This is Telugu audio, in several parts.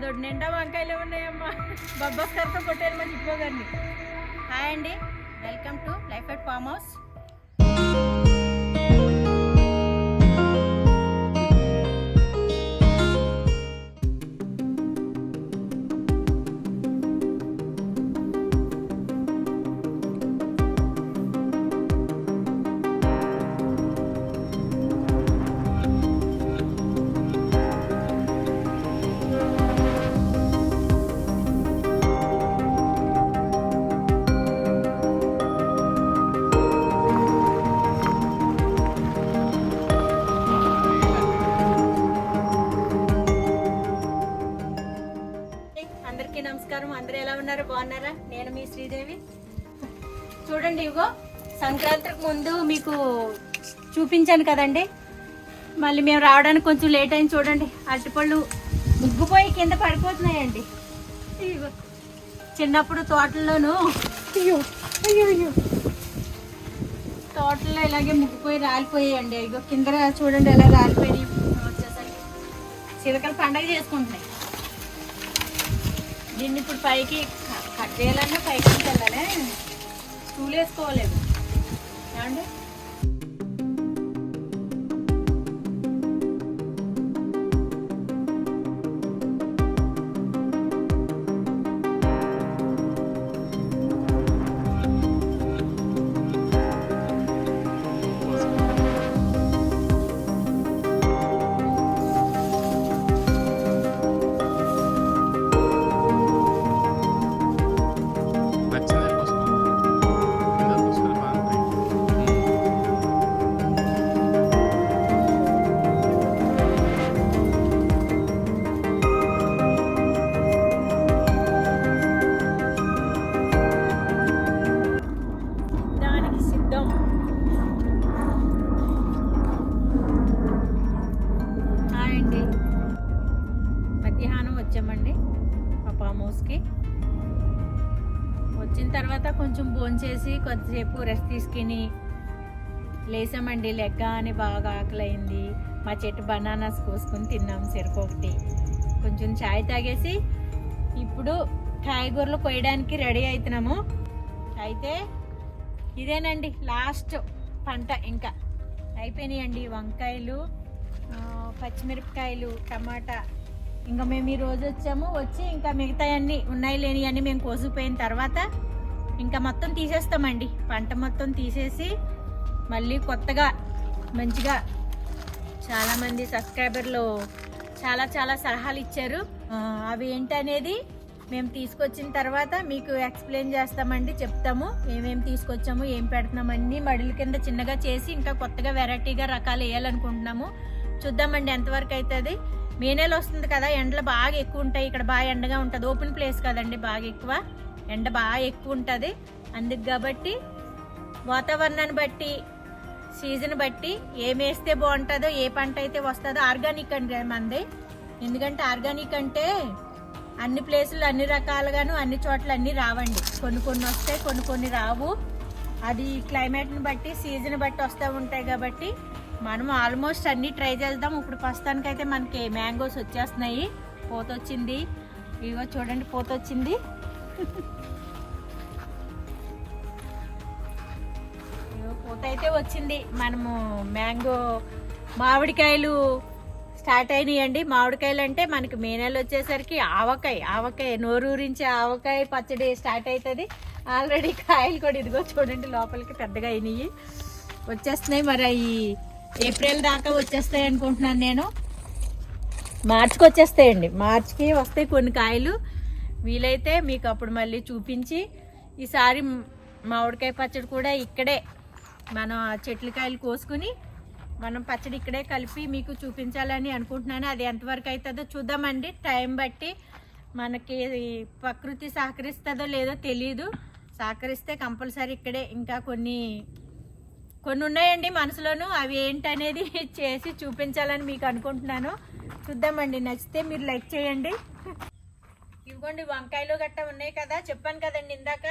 అదొకటి నిండా వంకాయలు ఉన్నాయమ్మా. బొబ్బస్కర్తో కొట్టారు మా చిట్టుకోగారిని హాయ్ అండి. Welcome to life at farm house. చూడండి ఇగో. సంక్రాంతికి ముందు మీకు చూపించాను కదండి. మళ్ళీ మేము రావడానికి కొంచెం లేట్ అయింది చూడండి. అరటిపళ్ళు ముగ్గుపోయి కింద పడిపోతున్నాయండి. ఇగో. చిన్నప్పుడు తోటల్లోనూ అయ్యో అయ్యో అయ్యో. తోటలో ఇలాగే ముగ్గుపోయి రాలిపోయాయండి. ఇగో కింద చూడండి ఎలా రాలిపోయి వచ్చేసరికి చిలకలు పండగ చేసుకుంటున్నాయి. దీన్ని ఇప్పుడు పైకి కట్టేయాలన్నా కట్ చేయాలన్నా పైకి వెళ్ళాలి స్టూల్ ఏమండి? దానికి హాయ్ అండి. మధ్యాహ్నం వచ్చామండి మా ఫామ్ హౌస్కి. వచ్చిన తర్వాత కొంచెం భోంచేసి కొద్దిసేపు రెస్ట్ తీసుకుని లేసామండి. లెక్క అని బాగా ఆకలైంది. మా చెట్టు బనానాస్ కోసుకొని తిన్నాం ఒకటి కొంచెం చాయ్ తాగేసి ఇప్పుడు కాయగూరలు కొయ్యడానికి రెడీ అవుతున్నాము. అయితే ఇదేనండి లాస్ట్ పంట ఇంకా. అయిపోయినాయండి వంకాయలు పచ్చిమిరపకాయలు టమాటా. ఇంకా మేము ఈ రోజు వచ్చాము వచ్చి ఇంకా మిగతాయన్నీ ఉన్నాయి లేని అన్నీ మేము కోసుకుపోయిన తర్వాత ఇంకా మొత్తం తీసేస్తామండి. పంట మొత్తం తీసేసి మళ్ళీ కొత్తగా మంచిగా చాలామంది సబ్స్క్రైబర్లు చాలా చాలా సలహాలు ఇచ్చారు. అవి ఏంటనేది మేము తీసుకొచ్చిన తర్వాత మీకు ఎక్స్ప్లెయిన్ చేస్తామండి చెప్తాము. ఏమేమి తీసుకొచ్చాము ఏం పెడుతున్నాము అన్ని మడుల కింద చిన్నగా చేసి ఇంకా కొత్తగా వెరైటీగా రకాలు వేయాలనుకుంటున్నాము. చూద్దామండి ఎంతవరకు అవుతుంది మే నెల వస్తుంది కదా ఎండలు బాగా ఎక్కువ ఉంటాయి. ఇక్కడ బాగా ఎండగా ఉంటుంది. ఓపెన్ ప్లేస్ కదండి బాగా ఎక్కువ. ఎండ బాగా ఎక్కువ ఉంటుంది. అందుకు కాబట్టి వాతావరణాన్ని బట్టి సీజన్ బట్టి ఏం వేస్తే బాగుంటుందో ఏ పంట అయితే వస్తుందో ఆర్గానిక్ అండి మంది. ఎందుకంటే ఆర్గానిక్ అంటే అన్ని ప్లేసులు అన్ని రకాలుగాను అన్ని చోట్ల అన్ని రావండి. కొన్ని కొన్ని వస్తాయి కొన్ని కొన్ని రావు. అది క్లైమేట్ని బట్టి సీజన్ బట్టి వస్తూ ఉంటాయి కాబట్టి మనం ఆల్మోస్ట్ అన్నీ ట్రై చేద్దాం. ఇప్పుడు ప్రస్తుతానికైతే మనకి మ్యాంగోస్ వచ్చేస్తున్నాయి. పూత వచ్చింది ఇగో చూడండి పూత వచ్చింది పూత అయితే వచ్చింది. మనము మ్యాంగో మామిడికాయలు స్టార్ట్ అయినాయండి. మామిడికాయలు అంటే మనకి మే నెల వచ్చేసరికి ఆవకాయ ఆవకాయ నోరూరించే ఆవకాయ పచ్చడి స్టార్ట్ అవుతుంది ఆల్రెడీ కాయలు కూడా ఇదిగో చూడండి లోపలికి పెద్దగా అయినాయి. వచ్చేస్తున్నాయి మరి ఈ ఏప్రిల్ దాకా వచ్చేస్తాయి అనుకుంటున్నాను నేను. మార్చికి వచ్చేస్తాయండి. మార్చికి వస్తాయి కొన్ని కాయలు. వీలైతే మీకు అప్పుడు మళ్ళీ చూపించి ఈసారి మామిడికాయ పచ్చడి కూడా ఇక్కడే మనం చెట్ల కాయలు కోసుకుని మనం పచ్చడి ఇక్కడే కలిపి మీకు చూపించాలని అనుకుంటున్నాను. అది ఎంతవరకు అవుతుందో చూద్దామండి. టైం బట్టి మనకి ప్రకృతి సహకరిస్తుందో లేదో తెలియదు సహకరిస్తే కంపల్సరీ ఇక్కడే ఇంకా కొన్ని కొన్ని ఉన్నాయండి మనసులోను. అవి ఏంటనేది చేసి చూపించాలని మీకు అనుకుంటున్నాను. చూద్దామండి. నచ్చితే మీరు లైక్ చేయండి. ఇవ్వండి వంకాయలు గట్ట ఉన్నాయి కదా. చెప్పాను కదండి ఇందాక.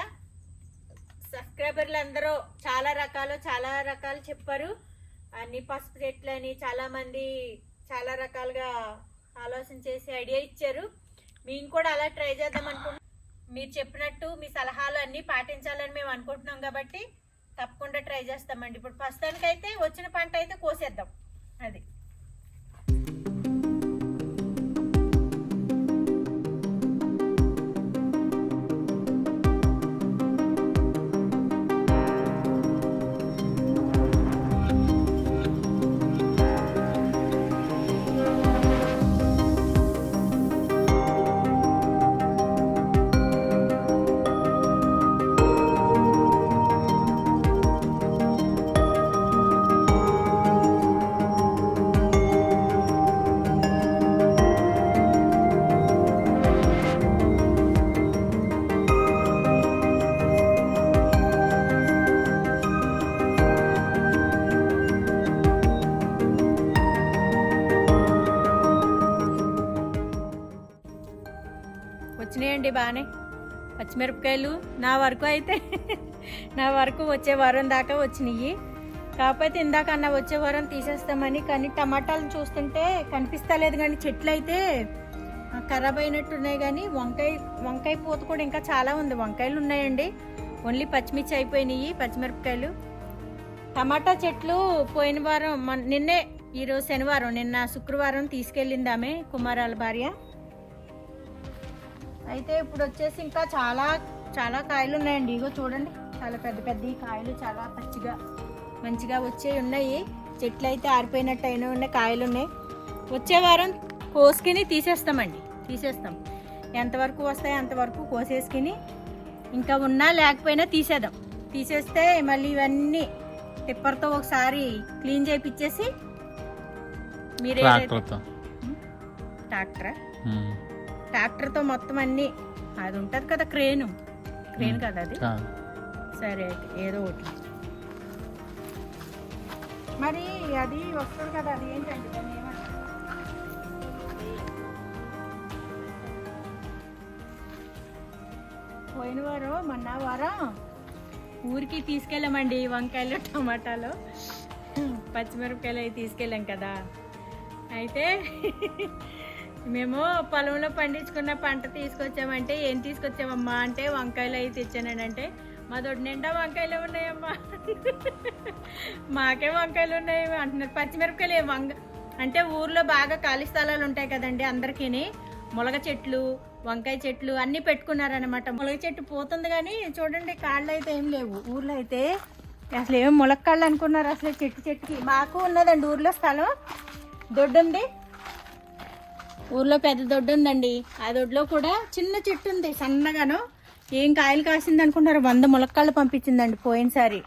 సబ్స్క్రైబర్లు అందరూ చాలా రకాలు చాలా రకాలు చెప్పారు. అన్ని పసుపు చెట్లు అని చాలా మంది చాలా రకాలుగా ఆలోచన చేసి ఐడియా ఇచ్చారు. మేము కూడా అలా ట్రై చేద్దాం అనుకుంటున్నాం. మీరు చెప్పినట్టు మీ సలహాలు అన్నీ పాటించాలని మేము అనుకుంటున్నాం కాబట్టి తప్పకుండా ట్రై చేస్తామండి. ఇప్పుడు ప్రస్తుతానికైతే వచ్చిన పంట అయితే కోసేద్దాం. అది. వచ్చినాయండి బాగానే పచ్చిమిరపకాయలు నా వరకు అయితే నా వరకు వచ్చే వారం దాకా వచ్చినాయి కాకపోతే ఇందాక అన్న వచ్చే వారం తీసేస్తామని కానీ టమాటాలు చూస్తుంటే కనిపిస్తలేదు కానీ చెట్లు అయితే ఖరాబ్ ఖరాబ్ అయినట్టున్నాయి కానీ వంకాయ వంకాయ పూత కూడా ఇంకా చాలా ఉంది. వంకాయలు ఉన్నాయండి. ఓన్లీ పచ్చిమిర్చి అయిపోయినాయి పచ్చిమిరపకాయలు. టమాటా చెట్లు పోయిన వారం మొన్న- నిన్నే ఈరోజు శనివారం నిన్న శుక్రవారం తీసుకెళ్ళిందామే కుమారాల భార్య. అయితే ఇప్పుడు వచ్చేసి ఇంకా చాలా చాలా కాయలు ఉన్నాయండి. ఇగో చూడండి. చాలా పెద్ద పెద్ద కాయలు చాలా పచ్చిగా మంచిగా వచ్చే ఉన్నాయి. చెట్లు అయితే ఆరిపోయినట్టు అయినా ఉన్నాయి కాయలు ఉన్నాయి. వచ్చే వారం కోసుకుని తీసేస్తామండి. తీసేస్తాం. ఎంతవరకు వస్తాయి అంతవరకు కోసేసుకుని ఇంకా ఉన్నా లేకపోయినా తీసేద్దాం. తీసేస్తే మళ్ళీ ఇవన్నీ టిప్పర్తో ఒకసారి క్లీన్ చేయించేసి మీరే ట్రాక్టరా. ట్రాక్టర్తో మొత్తం అన్ని అది ఉంటుంది కదా క్రేను. క్రేన్ కదా అది. సరే అయితే ఏదో ఒకటి. మరి అది వస్తుంది కదా అది ఏంటండి దాన్ని ఏమంటారు? పోయిన వారం మొన్న వారం ఊరికి తీసుకెళ్ళామండి వంకాయలు టమాటాలు. పచ్చిమిరపకాయలు అవి తీసుకెళ్ళాం కదా. అయితే మేము పొలంలో పండించుకున్న పంట తీసుకొచ్చామంటే ఏం తీసుకొచ్చామమ్మా అంటే వంకాయలు అవి తెచ్చానంటే మా దొడ్డు నిండా వంకాయలు ఉన్నాయమ్మా. మాకే వంకాయలు ఉన్నాయి అంటున్నారు. పచ్చిమిరపకాయలు వంక వంగ అంటే ఊర్లో బాగా ఖాళీ స్థలాలు ఉంటాయి కదండి అందరికీని. మొలగ చెట్లు వంకాయ చెట్లు అన్నీ పెట్టుకున్నారనమాట ములగ చెట్టు పోతుంది కానీ చూడండి కాళ్ళు అయితే ఏం లేవు. ఊర్లో అయితే అసలు ఏం ములక్కాళ్ళు అనుకున్నారు అసలు చెట్టు చెట్టుకి. మాకు ఉన్నదండి ఊర్లో స్థలం. దొడ్డు ఉంది ఊర్లో పెద్ద దొడ్డు ఉందండి. ఆ దొడ్లో కూడా చిన్న చెట్టు ఉంది సన్నగాను. ఏం కాయలు కాసింది అనుకుంటారు? వంద ములక్కాళ్ళు పంపించిందండి పోయినసారి.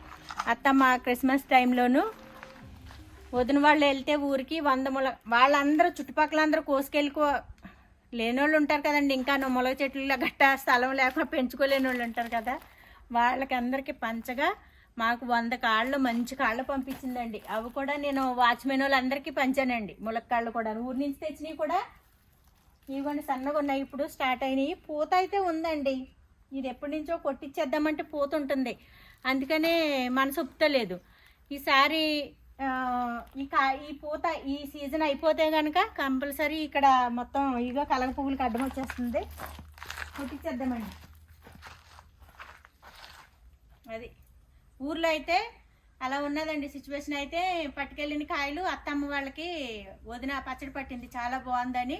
అత్తమ్మ క్రిస్మస్ టైంలోను వదిన వాళ్ళు వెళ్తే ఊరికి వంద ముల వాళ్ళందరూ చుట్టుపక్కల అందరూ కోసుకెళ్ళికో లేనోళ్ళు ఉంటారు కదండి. ఇంకా ములగ చెట్లు గట్టా స్థలం లేక పెంచుకోలేని వాళ్ళు ఉంటారు కదా. వాళ్ళకి అందరికీ పంచగా మాకు వంద కాళ్ళు మంచి కాళ్ళు పంపించిందండి. అవి కూడా నేను వాచ్మెన్ వాళ్ళందరికీ పంచానండి ములక్కాళ్ళు కూడా ఊరి నుంచి తెచ్చినవి కూడా ఇవ్వండి సన్నగా ఉన్నాయి. ఇప్పుడు స్టార్ట్ అయినాయి. పూత అయితే ఉందండి. ఇది ఎప్పటి నుంచో కొట్టించేద్దామంటే పూత ఉంటుంది అందుకనే మనసు ఒప్పుతలేదు. ఈసారి ఈ కా ఈ పూత ఈ సీజన్ అయిపోతే కనుక కంపల్సరీ ఇక్కడ మొత్తం ఇగో కలగ పువ్వులకి అడ్డం వచ్చేస్తుంది. కొట్టించేద్దామండి అది. ఊర్లో అయితే అలా ఉన్నదండి. సిచ్యువేషన్ అయితే పట్టుకెళ్ళిన కాయలు అత్తమ్మ వాళ్ళకి వదిన పచ్చడి పట్టింది. చాలా బాగుందని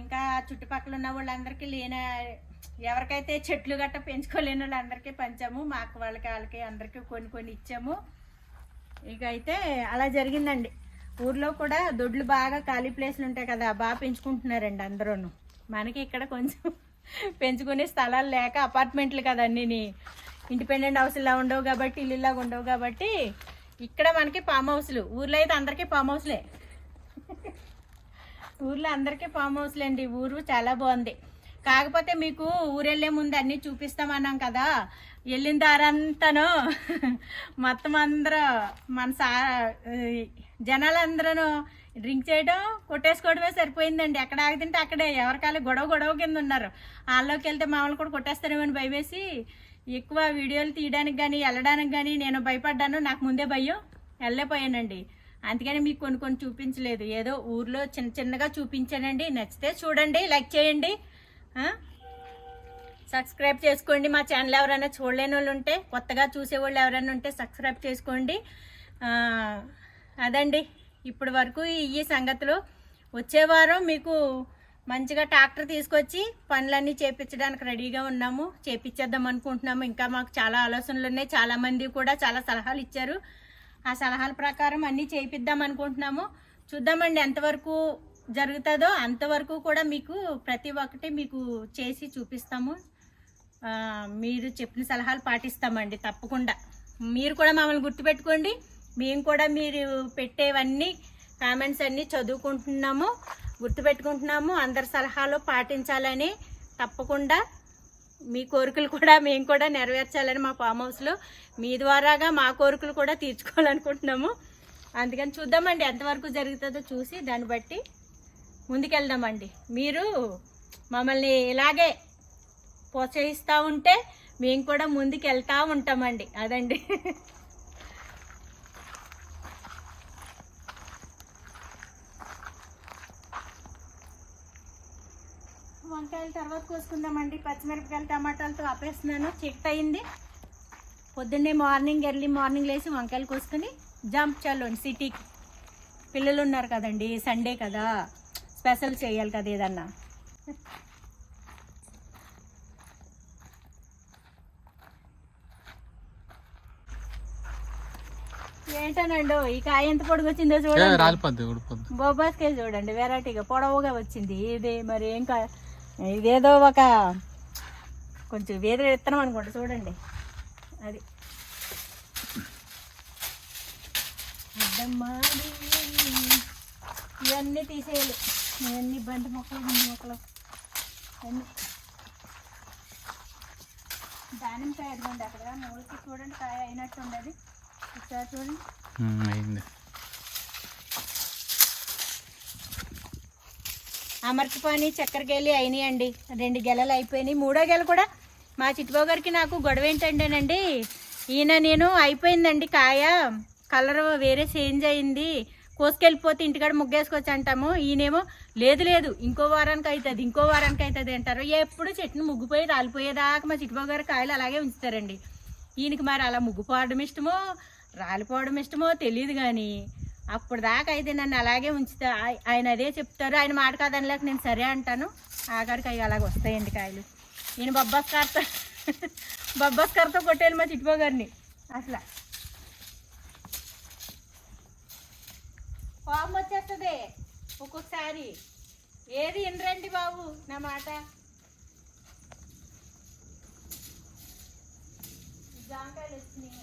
ఇంకా చుట్టుపక్కల ఉన్న వాళ్ళందరికీ లేన ఎవరికైతే చెట్లు గట్ట పెంచుకోలేని వాళ్ళందరికీ పంచాము. మా అక్క వాళ్ళకి వాళ్ళకి అందరికీ కొన్ని కొన్ని ఇచ్చాము. ఇక అయితే అలా జరిగిందండి. ఊర్లో కూడా దొడ్లు బాగా ఖాళీ ప్లేస్లు ఉంటాయి కదా బాగా పెంచుకుంటున్నారండి అందరూను. మనకి ఇక్కడ కొంచెం పెంచుకునే స్థలాలు లేక అపార్ట్మెంట్లు కదా ఇండిపెండెంట్ హౌస్లా ఉండవు కాబట్టి ఇల్లులాగా ఉండవు కాబట్టి ఇక్కడ మనకి ఫామ్ హౌస్లు. ఊర్లో అయితే అందరికీ ఫామ్ హౌస్లే. ఊర్లో అందరికీ ఫామ్ హౌస్లే అండి. ఊరు చాలా బాగుంది. కాకపోతే మీకు ఊరెళ్ళే ముందు అన్నీ చూపిస్తామన్నాం కదా. వెళ్ళిన దారంతాను మొత్తం అందరూ మన సా జనాలందరూ డ్రింక్ చేయడం కొట్టేసుకోవడమే సరిపోయిందండి. ఎక్కడ ఆగుతుంటే అక్కడే. ఎవరికాలు గొడవ గొడవ కింద ఉన్నారు. వాళ్ళలోకి వెళ్తే మామూలు కూడా కొట్టేస్తారేమని భయవేసి ఎక్కువ వీడియోలు తీయడానికి కానీ వెళ్ళడానికి కానీ నేను భయపడ్డాను. నాకు ముందే భయం. వెళ్ళలేపోయానండి అందుకని మీకు కొన్ని కొన్ని చూపించలేదు. ఏదో ఊర్లో చిన్న చిన్నగా చూపించానండి. నచ్చితే చూడండి లైక్ చేయండి. సబ్స్క్రైబ్ చేసుకోండి. మా ఛానల్ ఎవరైనా చూడలేని వాళ్ళు ఉంటే కొత్తగా చూసేవాళ్ళు ఎవరైనా ఉంటే సబ్స్క్రైబ్ చేసుకోండి. అదండి. ఇప్పటి వరకు ఈ సంగతులు వచ్చే వారం మీకు మంచిగా ట్రాక్టర్ తీసుకొచ్చి పనులన్నీ చేపించడానికి రెడీగా ఉన్నాము. చేపించేద్దాం అనుకుంటున్నాము. ఇంకా మాకు చాలా ఆలోచనలు ఉన్నాయి. చాలామంది కూడా చాలా సలహాలు ఇచ్చారు. ఆ సలహాల ప్రకారం అన్నీ చేయిద్దాం అనుకుంటున్నాము. చూద్దామండి ఎంతవరకు జరుగుతుందో అంతవరకు కూడా మీకు ప్రతి ఒక్కటి మీకు చేసి చూపిస్తాము. మీరు చెప్పిన సలహాలు పాటిస్తామండి తప్పకుండా. మీరు కూడా మమ్మల్ని గుర్తుపెట్టుకోండి. మేము కూడా మీరు పెట్టేవన్నీ కామెంట్స్ అన్నీ చదువుకుంటున్నాము గుర్తుపెట్టుకుంటున్నాము. అందరి సలహాలు పాటించాలని తప్పకుండా మీ కోరికలు కూడా మేము కూడా నెరవేర్చాలని మా ఫామ్ హౌస్లో మీ ద్వారాగా మా కోరికలు కూడా తీర్చుకోవాలనుకుంటున్నాము. అందుకని చూద్దామండి ఎంతవరకు జరుగుతుందో చూసి దాన్ని బట్టి ముందుకెళ్దామండి. మీరు మమ్మల్ని ఇలాగే ప్రోత్సహిస్తూ ఉంటే మేము కూడా ముందుకు వెళ్తూ ఉంటామండి. అదండి. వంకాయలు తర్వాత కోసుకుందామండి. పచ్చిమిరపకాయలు టమాటాలతో ఆపేస్తున్నాను. చెక్ అయింది. పొద్దున్నే మార్నింగ్ ఎర్లీ మార్నింగ్ లేచి వంకాయలు కోసుకుని జంప్ చల్లండి సిటీకి. పిల్లలు ఉన్నారు కదండి సండే కదా. స్పెషల్ చేయాలి కదా ఏదన్నా. ఏంటనండి ఈ కాయ ఎంత పొడుగు వచ్చిందో చూడండి. బొబ్బాస్కాయ చూడండి వెరైటీగా పొడవుగా వచ్చింది. ఇది మరి ఏం కా ఇదేదో ఒక కొంచెం వేరే విత్తనం అనుకోండి చూడండి. అది. ఇవన్నీ తీసేయాలి. ఇవన్నీ బంతి మొక్కలు గుండు మొక్కలు. అన్నీ దానిమ్మకాయ అదిగోండి అక్కడ మూలకి చూడండి కాయ అయినట్టు ఉండదు ఒకసారి చూడండి. అయింది. అమర్చిపోని చక్కెర గెలి అయినాయండి. రెండు గెలలు అయిపోయినాయి. మూడో గెల కూడా మా చిట్టుబాబు గారికి నాకు గొడవ ఏంటంటేనండి ఈయన నేను అయిపోయిందండి కాయ. కలర్ వేరే చేంజ్ అయింది. కోసుకెళ్ళిపోతే ఇంటికాడ ముగ్గేసుకొచ్చి అంటాము ఈయనేమో లేదు లేదు ఇంకో వారానికి అవుతుంది ఇంకో వారానికి అవుతుంది అంటారు. ఎప్పుడు చెట్టును ముగ్గుపోయి రాలిపోయేదాకా మా చిట్టుబాబు గారు కాయలు అలాగే ఉంచుతారండి. ఈయనకి మరి అలా ముగ్గుపోవడం ఇష్టమో రాలిపోవడం ఇష్టమో తెలియదు కానీ అప్పుడు దాకా అయితే నన్ను అలాగే ఉంచుతా. ఆయన అదే చెప్తారు. ఆయన మాట కాదనలేక నేను సరే అంటాను. ఆఖరికి అవి అలాగ వస్తాయండి కాయలు. నేను బొబ్బాస్కార్తో బొబ్బాస్కార్తో కొట్టాను మా చిట్టుబో గారిని. అసలు కోపం వచ్చేస్తుంది ఒక్కొక్కసారి. ఏది వినరండి బాబు నా మాట? జాంకాయలు వచ్చినాయి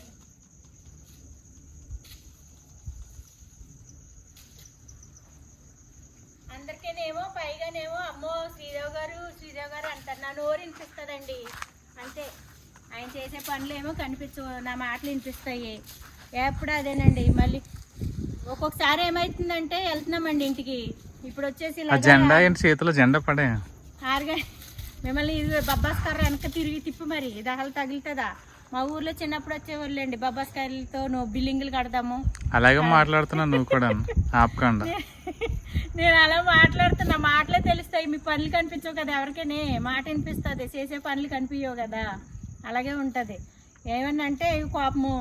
అందరికీనేమో పైగానేమో అమ్మో శ్రీదేవ్ గారు శ్రీదేవ్ గారు అంటారు నా నోరు వినిపిస్తుందండి. అంతే. ఆయన చేసే పనులు ఏమో కనిపించవు నా మాటలు వినిపిస్తాయి. ఎప్పుడు అదేనండి మళ్ళీ ఒక్కొక్కసారి ఏమవుతుందంటే వెళ్తున్నామండి ఇంటికి. ఇప్పుడు వచ్చేసి జెండా చేతిలో జెండా పడే? ఆరుగా మిమ్మల్ని ఇది బొబ్బాస్కార వెనక తిరిగి తిప్పి మరి దహలు తగులుతుందా? మా ఊర్లో చిన్నప్పుడు వచ్చేవాళ్ళండి బొబ్బాస్కాయలతో నువ్వు బిల్డింగులు కడదాము. అలాగే మాట్లాడుతున్నావు నువ్వు కూడా ఆపకుండా. నేను అలా మాట్లాడుతున్నా మాటలే తెలుస్తాయి. మీ పనులు కనిపించవు కదా ఎవరికైనా. మాట వినిపిస్తుంది చేసే పనులు కనిపించవు కదా. అలాగే ఉంటుంది. ఏమన్నంటే కోపము.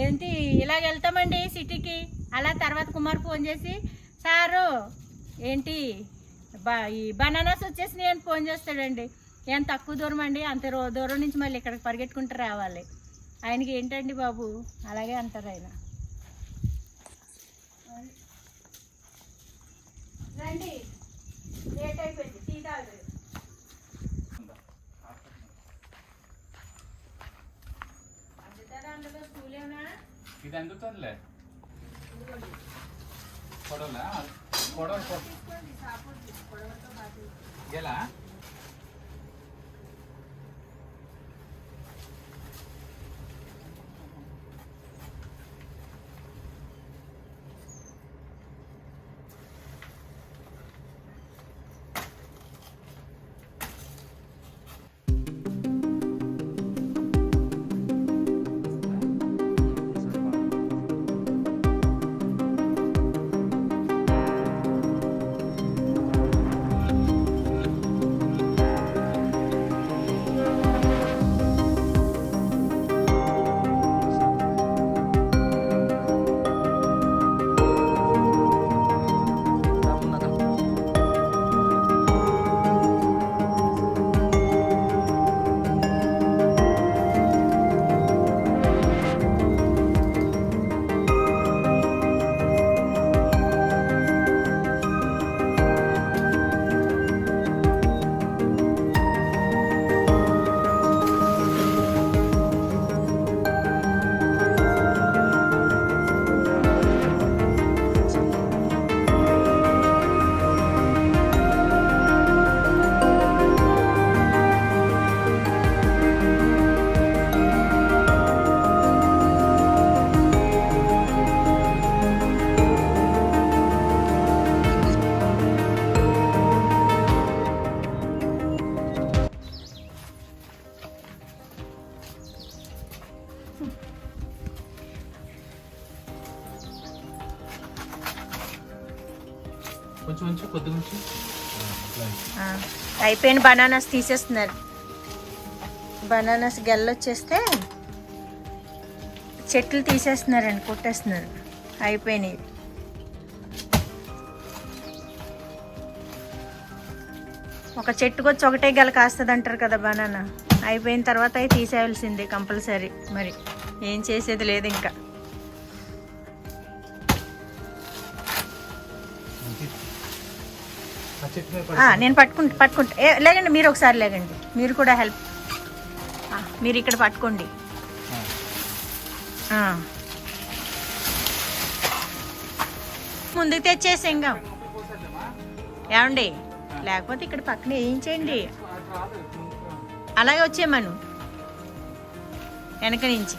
ఏంటి ఇలాగ వెళ్తామండి సిటీకి. అలా తర్వాత కుమార్ ఫోన్ చేసి సారు ఏంటి బా ఈ బనానాస్ వచ్చేసి నేను ఫోన్ చేస్తాడండి. ఏం తక్కువ దూరం అండి? అంత దూరం నుంచి మళ్ళీ ఇక్కడికి పరిగెట్టుకుంటూ రావాలి. ఆయనకి ఏంటండి బాబు? అలాగే అంటారు ఆయన రండి లేట్ అయిపోయింది టీ తాగుతుంది అందుతారా అందులో స్కూల్ ఏమన్నా ఇది అందుతుందిలే పొడవలా అయిపోయిన బనానాస్ తీసేస్తున్నారు. బనానాస్ గెల్లొచ్చేస్తే చెట్లు తీసేస్తున్నారండి కొట్టేస్తున్నారు. అయిపోయినాయి. ఒక చెట్టుకు వచ్చి ఒకటే గెల కాస్తుంది అంటారు కదా బనానా. అయిపోయిన తర్వాత అవి తీసేయాల్సిందే కంపల్సరీ. మరి ఏం చేసేది లేదు ఇంకా. నేను పట్టుకుంటా పట్టుకుంటా. ఏ, మీరు ఒకసారి లేకండి మీరు కూడా హెల్ప్. మీరు ఇక్కడ పట్టుకోండి. ముందుకు తెచ్చేసి ఇంకా. ఏమండి? లేకపోతే ఇక్కడ పక్కన వేయించేయండి. అలాగే వచ్చేయమను. వెనక నుంచి.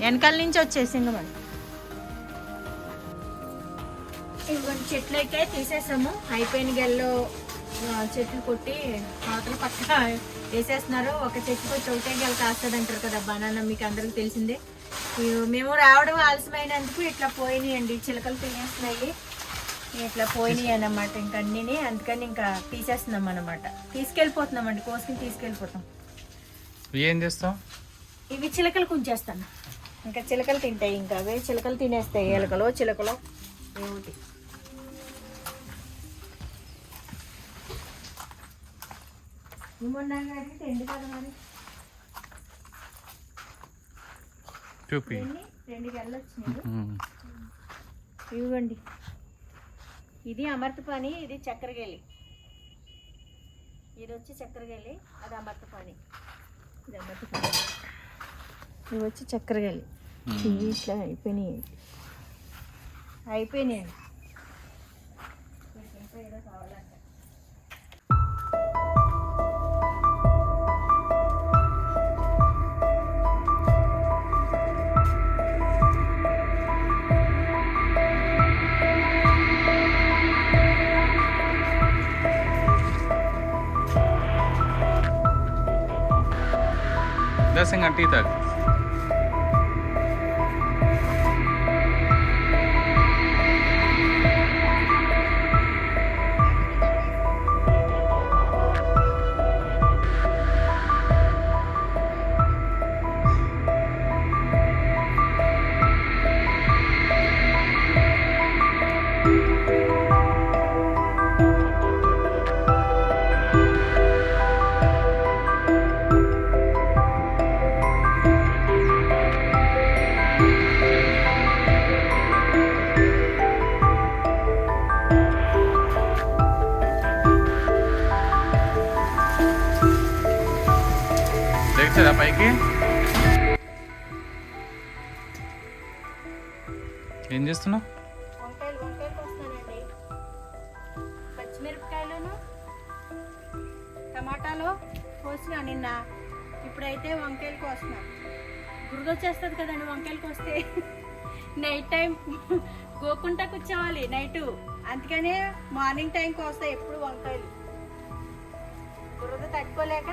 వెనకాల నుంచి వచ్చేసి మనం ఇవ్వండి. చెట్లు అయితే తీసేసాము. అయిపోయిన గెల్లో చెట్లు కొట్టి అవతల పక్క వేసేస్తున్నారు. ఒక చెట్టుకు వచ్చి ఒకటే గెల కాస్తుంది అంటారు కదా బనానా మీకు అందరికి తెలిసిందే. ఇవి మేము రావడం ఆలస్యమైనందుకు ఇట్లా పోయినాయండి. చిలకలు తినేస్తున్నాయి. ఇట్లా పోయినాయి అన్నమాట. ఇంక అన్నీ అందుకని ఇంకా తీసేస్తున్నాం అన్నమాట. తీసుకెళ్ళిపోతున్నాం అండి. కోసుకుని తీసుకెళ్ళిపోతాం. ఏం చేస్తావు ఇవి చిలకలు కుంచేస్తాను. ఇంకా చిలకలు తింటాయి. ఇంకా అవే చిలకలు తినేస్తాయి. ఎలకలో చిలకలో ఏమిటి చూపి. ఇవ్వండి. ఇది అమర్తపాణి ఇది చక్కెరగేలి ఇది వచ్చి చక్కెరగేలి అది అమర్తపాణి ఇది అమర్తపాణి ఇవి వచ్చి చక్కెరగేలి ఇవి ఇట్లా అయిపోయినాయి. అయిపోయినాయండి వీటికి पंद्रह से घंटे तक। ఏం చేస్తున్నావు? వంకాయలు వంకాయలు కోస్తానండి. పచ్చిమిరపకాయలును టమాటాలు కోసిన నిన్న. ఇప్పుడైతే వంకాయలు కోస్తున్నా. గురుదొచ్చేస్తుంది కదండి వంకాయలు కోస్తే. నైట్ టైం గోకుంటా కూర్చోవాలి నైట్. అందుకనే మార్నింగ్ టైం కోస్తాయి ఎప్పుడు వంకాయలు. బురద తట్టుకోలేక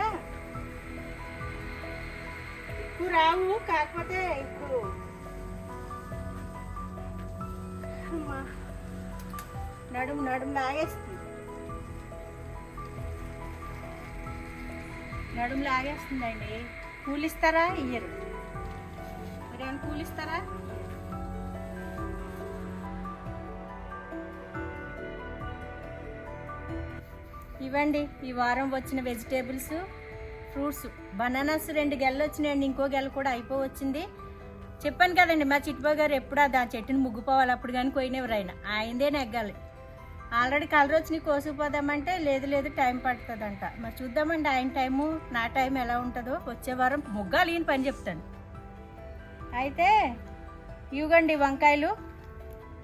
ఎక్కువ రావు కాకపోతే ఇప్పుడు నడుము నడుము లాగేస్తుంది. నడుము లాగేస్తుందండి. కూలిస్తారా? ఇయ్యరు. మరి ఏమైనా కూలిస్తారా? ఇవ్వండి ఈ వారం వచ్చిన వెజిటేబుల్స్ ఫ్రూట్స్. బనానాస్ రెండు గెలలు వచ్చినాయండి ఇంకో గెల కూడా అయిపోవచ్చింది. చెప్పాను కదండి మా చిట్టుబాబు గారు ఎప్పుడు ఆ చెట్టుని ముగ్గుపోవాలి అప్పుడు కానీ పోయినవారు ఆయన. ఆయనదే నెగ్గాలి. ఆల్రెడీ కలర్ వచ్చి కోసుకుపోదామంటే లేదు లేదు టైం పడుతుందంట. మరి చూద్దామండి ఆయన టైము నా టైం ఎలా ఉంటుందో. వచ్చే వారం ముగ్గాలి ఈయన పని చెప్తాను. అయితే ఇవ్వండి వంకాయలు.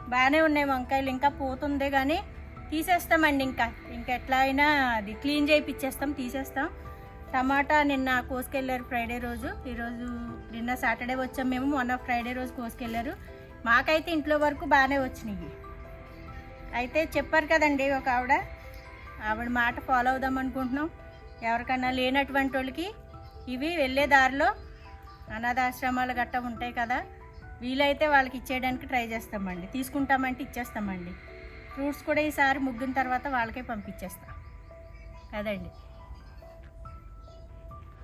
బాగానే ఉన్నాయి వంకాయలు ఇంకా పోతుంది కానీ తీసేస్తామండి ఇంకా. ఇంకా ఎట్లా అయినా అది క్లీన్ చేయిపిచ్చేస్తాం తీసేస్తాం. టమాటా నిన్న కోసుకెళ్ళారు ఫ్రైడే రోజు. ఈరోజు నిన్న సాటర్డే వచ్చాం మేము మొన్న ఫ్రైడే రోజు కోసుకెళ్ళారు. మాకైతే ఇంట్లో వరకు బాగానే వచ్చినాయి. అయితే చెప్పారు కదండి ఒక ఆవిడ. ఆవిడ మాట ఫాలో అవుదాం అనుకుంటున్నాం. ఎవరికన్నా లేనటువంటి వాళ్ళకి ఇవి వెళ్ళే దారిలో అనాథాశ్రమాలు గట్టా ఉంటాయి కదా వీలైతే వాళ్ళకి ఇచ్చేయడానికి ట్రై చేస్తామండి. తీసుకుంటామంటే ఇచ్చేస్తామండి. ఫ్రూట్స్ కూడా ఈసారి ముగ్గిన తర్వాత వాళ్ళకే పంపించేస్తాం. కదండి.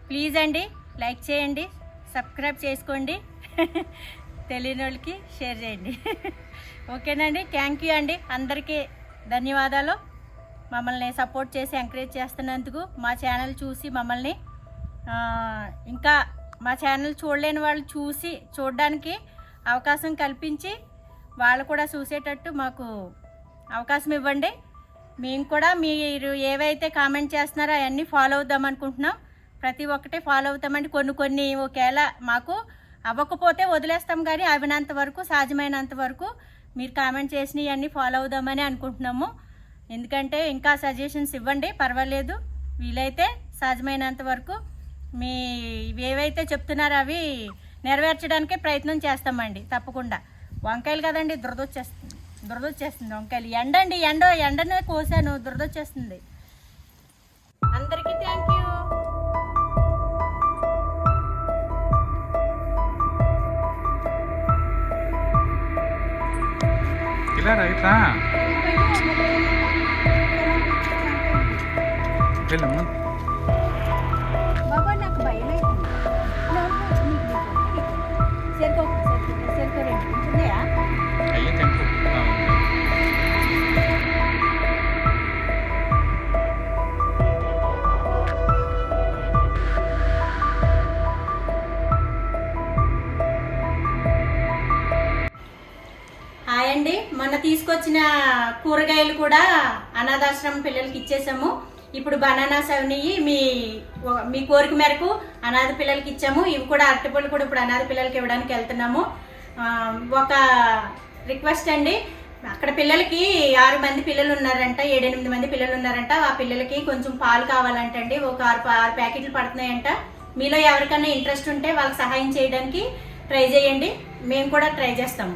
ప్లీజ్ అండి లైక్ చేయండి సబ్స్క్రైబ్ చేసుకోండి. తెలియని వాళ్ళకి షేర్ చేయండి. ఓకేనండి? థ్యాంక్ యూ అండి. అందరికీ ధన్యవాదాలు. మమ్మల్ని సపోర్ట్ చేసి ఎంకరేజ్ చేస్తున్నందుకు మా ఛానల్ చూసి మమ్మల్ని ఇంకా మా ఛానల్ చూడలేని వాళ్ళు చూసి చూడడానికి అవకాశం కల్పించి వాళ్ళు కూడా చూసేటట్టు మాకు అవకాశం ఇవ్వండి. మేము కూడా మీరు ఏవైతే కామెంట్ చేస్తున్నారో అవన్నీ ఫాలో అవుదాం అనుకుంటున్నాం. ప్రతి ఒక్కటి ఫాలో అవుతామండి. కొన్ని కొన్ని ఒకవేళ మాకు అవ్వకపోతే వదిలేస్తాం కానీ అవినంత వరకు సాధ్యమైనంత వరకు మీరు కామెంట్ చేసినవన్నీ ఫాలో అవుదామని అనుకుంటున్నాము. ఎందుకంటే ఇంకా సజెషన్స్ ఇవ్వండి పర్వాలేదు. వీలైతే సాధ్యమైనంత వరకు మీ ఏవైతే చెప్తున్నారో అవి నెరవేర్చడానికే ప్రయత్నం చేస్తామండి తప్పకుండా. వంకాయలు కదండి దురదొచ్చేస్తుంది దురదొచ్చేస్తుంది వంకాయలు. ఎండండి ఎండ ఎండనే కోసాను దురదొచ్చేస్తుంది. అందరికీ థ్యాంక్ యూ ఇలా రైట్రా వెళ్ళమ్మా బాబా నాకు భయం అవుతుంది సరికో మొన్న తీసుకొచ్చిన కూరగాయలు కూడా అనాథాశ్రమం పిల్లలకి ఇచ్చేసాము. ఇప్పుడు బనానాస్ అవనివి మీ మీ కోరిక మేరకు అనాథ పిల్లలకి ఇచ్చాము. ఇవి కూడా అరటిపళ్ళు కూడా ఇప్పుడు అనాథ పిల్లలకి ఇవ్వడానికి వెళ్తున్నాము. ఒక రిక్వెస్ట్ అండి. అక్కడ పిల్లలకి ఆరు మంది పిల్లలు ఉన్నారంట ఏడెనిమిది మంది పిల్లలు ఉన్నారంట. ఆ పిల్లలకి కొంచెం పాలు కావాలంటండి. ఒక ఆరు ఆరు ప్యాకెట్లు పడుతున్నాయంట. మీలో ఎవరికైనా ఇంట్రెస్ట్ ఉంటే వాళ్ళకి సహాయం చేయడానికి ట్రై చేయండి. మేము కూడా ట్రై చేస్తాము.